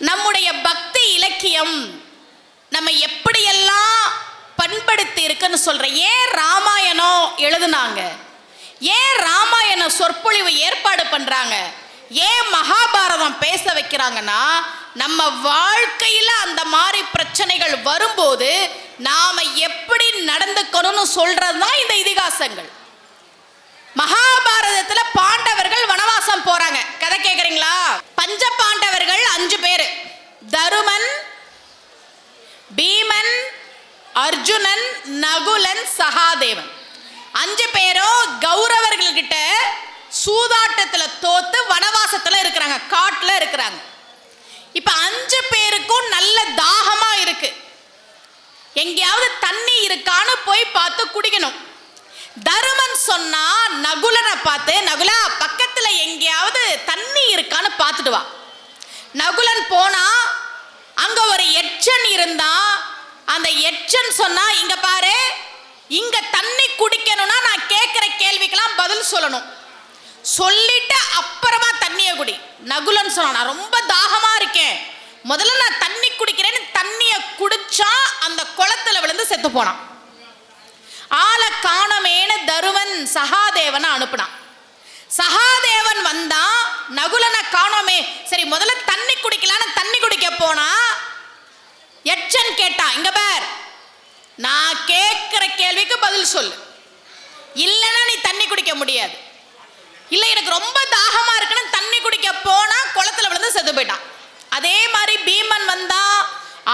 நம்முடைய பக்தி இலக்கியம் நம்ம எப்படியெல்லாம் பண்படுத்தி இருக்குன்னு சொல்கிறேன் ஏன் ராமாயணம் எழுதுனாங்க. ஏன் ராமாயண சொற்பொழிவு ஏற்பாடு பண்ணுறாங்க ஏன் மகாபாரதம் பேச வைக்கிறாங்கன்னா நம்ம வாழ்க்கையில் அந்த மாதிரி பிரச்சனைகள் வரும்போது நாம் எப்படி நடந்துக்கணும்னு சொல்கிறது தான் இந்த இதிகாசங்கள். மகாபாரதத்தில் பாண்டவர்கள் வனவாசம் போகிறாங்க கதை கேட்குறீங்களா பஞ்ச பாண்டவர்கள் அஞ்சு பேரு. தருமன் பீமன் அர்ஜுனன் நகுலன் சகாதேவன். அஞ்சு பேரும் கௌரவர்கள் கிட்ட சூதாட்டத்துல தோத்து வனவாசத்துல இருக்கிறாங்க காட்டுல இருக்கிறாங்க. இப்ப அஞ்சு பேருக்கும் நல்ல தாகமா இருக்கு. எங்கேயாவது தண்ணி இருக்கான்னு போய் பார்த்து குடிக்கணும். தருமன் சொன்னா நகுலனை பார்த்து நகுலா பக்கத்துல எங்கேயாவது தண்ணி இருக்கான்னு பார்த்துட்டு வா. நகுலன் போனா அங்க ஒரு எச்சன் இருந்தா அந்த எச்சன் சொன்னா இங்க பாரு இங்க தண்ணி குடிக்கணும்னா நான் கேட்கிற கேள்விக்கெல்லாம் பதில் சொல்லணும். சொல்லிட்டு அப்புறமா தண்ணியை குடி. நகுலன் சொன்னான் நான் ரொம்ப தாகமா இருக்கேன். முதல்ல நான் தண்ணி குடிக்கிறேன்னு தண்ணியை குடிச்சா அந்த குளத்துல விழுந்து செத்து போனான். ஆளை காணமேன தருவன் சகாதேவனை அனுப்புனான். சகாதேவன் வந்தான் நகுலனை காணோமே. சரி முதல்ல தண்ணி குடிக்கலான்னு தண்ணி குடிக்க போனா எச்சன் கேட்டான் இங்க பார் நான் கேட்கிற கேள்விக்கு பதில் சொல்லு. இல்லைன்னா நீ தண்ணி குடிக்க முடியாது. இல்லை எனக்கு ரொம்ப தாகமா இருக்குன்னு தண்ணி குடிக்க போனா குளத்துல விழுந்து செத்து போயிட்டான். அதே மாதிரி பீமன் வந்தா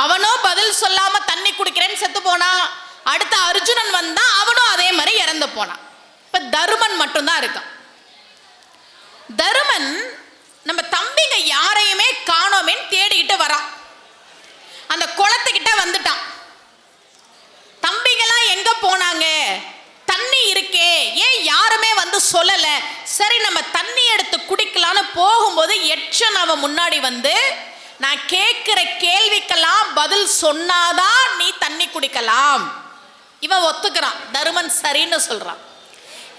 அவனும் பதில் சொல்லாம தண்ணி குடிக்கிறேன்னு செத்து போனான் அடுத்த அர்ஜுனன் வந்தா அவனும் அதே மாதிரி இறந்து போனான். இப்ப தருமன் மட்டும்தான் இருக்கான். தருமன் நம்ம தம்பிங்க யாரையுமே காணோமேன்னு தேடிக்கிட்டு வரான். அந்த குளத்துக்கிட்ட வந்துட்டான். தம்பிங்கெல்லாம் எங்க போனாங்க? தண்ணி இருக்கே. ஏன் யாருமே வந்து சொல்லல? சரி நம்ம தண்ணி எடுத்து குடிக்கலான்னு போகும்போது எச்சன் அவன் முன்னாடி வந்து நான் கேட்குற கேள்விக்கெல்லாம் பதில் சொன்னாதான் நீ தண்ணி குடிக்கலாம். இவன் ஒத்துக்கிறான். தருமன் சரின்னு சொல்றான்.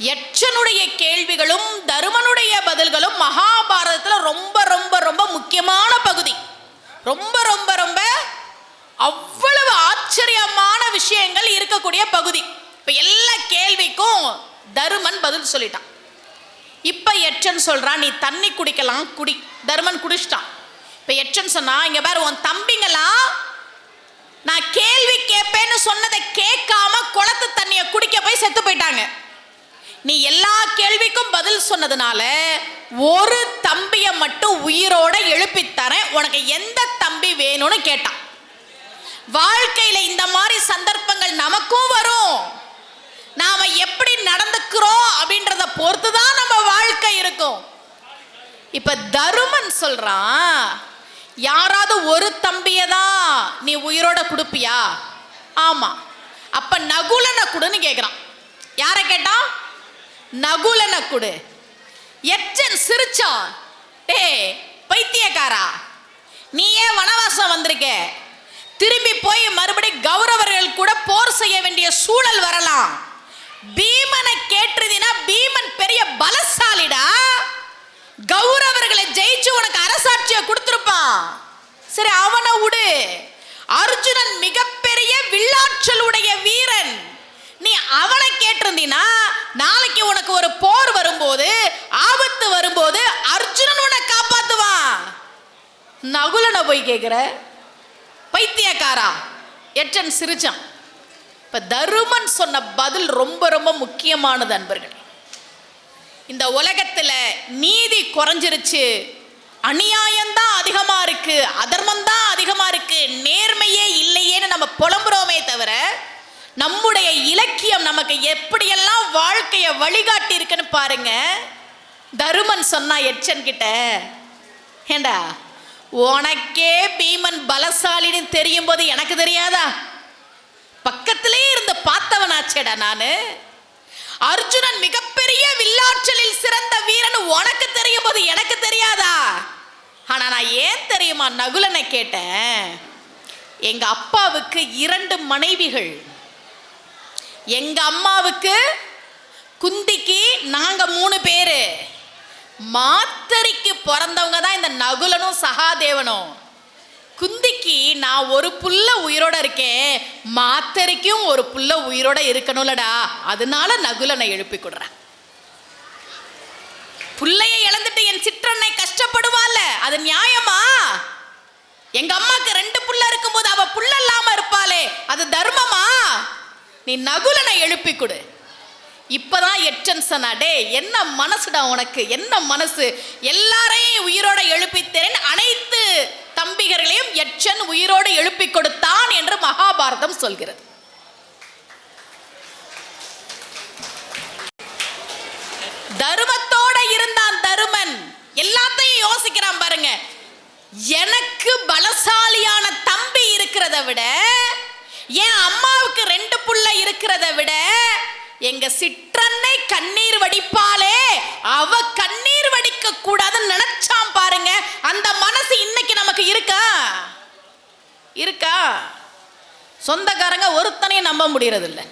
யட்சனுடைய கேள்விகளும் தருமனுடைய பதில்களும் மகாபாரதத்தில் ரொம்ப ரொம்ப ரொம்ப முக்கியமான பகுதி. ரொம்ப ரொம்ப ரொம்ப அவ்வளவு ஆச்சரியமான விஷயங்கள் இருக்கக்கூடிய பகுதி. இப்போ எல்லா கேள்விக்கும் தருமன் பதில் சொல்லிட்டான். இப்போ எச்சன் சொல்கிறான் நீ தண்ணி குடிக்கலாம் குடி. தருமன் குடிச்சிட்டான். இப்போ எச்சன் சொன்னா இங்கே பாரு உன் தம்பிங்களாம் நான் கேள்வி கேட்பேன்னு சொன்னதை கேட்காம குளத்து தண்ணியை குடிக்க போய் செத்து போயிட்டாங்க. நீ எல்லா கேள்விக்கும் பதில் சொன்னதுனால ஒரு தம்பிய மட்டும் உயிரோட எழுப்பி தரேன். உனக்கு எந்த தம்பி வேணும்னு கேட்டான். வாழ்க்கையில இந்த மாதிரி சந்தர்ப்பங்கள் நமக்கும் வரும். நாம எப்படி நடந்துக்கிறோம் அப்படின்றத பொறுத்து தான் நம்ம வாழ்க்கை இருக்கும். இப்ப தருமன் சொல்றான் யாராவது ஒரு தம்பியை தான் நீ உயிரோட கொடுப்பியா? ஆமா. அப்ப நகுலனை கொடுன்னு கேக்குறான். யாரை கேட்டான்? நகுலனை குடு. எச்சன் சிரிச்சான். டே பைத்தியக்காரா நீ ஏன் வனவாசம் வந்திருக்க? திரும்பி போய் மறுபடி கௌரவர்கள் கூட போர் செய்ய வேண்டிய சூழல் வரலாம். பீமனை கேட்டுறதினா பீமன் பெரிய பலசாலிடா. கௌரவர்களை ஜெயிச்சு உனக்கு அரசாட்சியை கொடுத்துருப்பான். சரி அவனை விடு அர்ஜுனன் மிகப்பெரிய வில்லாற்றலுடைய வீரன். அவனை கேட்டிருந்தீனா நாளைக்கு உனக்கு ஒரு போர் வரும்போது ஆபத்து வரும்போது அர்ஜுனன் உன்னை காப்பாத்துவான். நகுலனை போய் கேட்குற பைத்தியக்காரா? எட்டன் சிரிச்சான் இப்ப தருமன் சொன்ன பதில் ரொம்ப ரொம்ப முக்கியமானது அன்பர்கள். இந்த உலகத்துல நீதி குறைஞ்சிருச்சு. அநியாயம்தான் அதிகமா இருக்கு. அதர்மம் தான் அதிகமா இருக்கு. நேர்மையே இல்லையேன்னு நம்ம புலம்புறோமே தவிர நம்முடைய இலக்கியம் நமக்கு எப்படியெல்லாம் வாழ்க்கையை வழிகாட்டி இருக்குன்னு பாருங்க. தருமன் சொன்னா எச்சன் கிட்ட ஏண்டா உனக்கே பீமன் பலசாலின்னு தெரியும் போது எனக்கு தெரியாதா? பக்கத்திலே இருந்து பார்த்தவனாச்சேடா நானு. அர்ஜுனன் மிகப்பெரிய வில்லாற்றலில் சிறந்த வீரன் உனக்கு தெரியும் போது எனக்கு தெரியாதா? ஆனா நான் ஏன் தெரியுமா நகுலனை கேட்டேன். எங்க அப்பாவுக்கு இரண்டு மனைவிகள். எங்க அம்மாவுக்கு குந்திக்கு நாங்க மூணு பேரு. மாத்தரிக்கு பிறந்தவங்க தான் இந்த நகுலனும் சகாதேவனும். குந்திக்கு நான் ஒரு புள்ள உயிரோட இருக்கேன். மாத்தரைக்கும் ஒரு புள்ள உயிரோட இருக்கணும்லடா. அதனால நகுலனை எழுப்பி கொடுறேன். புள்ளைய இழந்துட்டு என் சிற்றன்னை கஷ்டப்படுவாள்ல. அது நியாயமா? எங்க அம்மாக்கு ரெண்டு புள்ள இருக்கும்போது அவ புள்ள இல்லாம இருப்பாளே. அது தர்மமா? நீ நகுலனை எழுப்பி கொடு இப்பதான் எச்சன் சொன்னா டே என்ன மனசுடா உனக்கு? என்ன மனசு? எல்லாரையும் உயிரோட எழுப்பித்தேன். அனைத்து தம்பிகர்களையும் எச்சன் உயிரோடு எழுப்பி கொடுத்தான் என்று மகாபாரதம் சொல்கிறது. தருமத்தோட இருந்தான் தருமன். எல்லாத்தையும் யோசிக்கிறான் பாருங்க. எனக்கு பலசாலியான தம்பி இருக்கிறத விட ஏன் அம்மாவுக்கு ரெண்டு புள்ள இருக்கிறத விட எங்க சிற்றன்னை கண்ணீர் வடிப்பாளே அவ கண்ணீர் வடிக்க கூடாதுன்னு நினைச்சாம் பாருங்க. அந்த மனசு இன்னைக்கு நமக்கு இருக்கா? இருக்கா? சொந்தக்காரங்க ஒருத்தனையும் நம்ப முடியறதில்லை.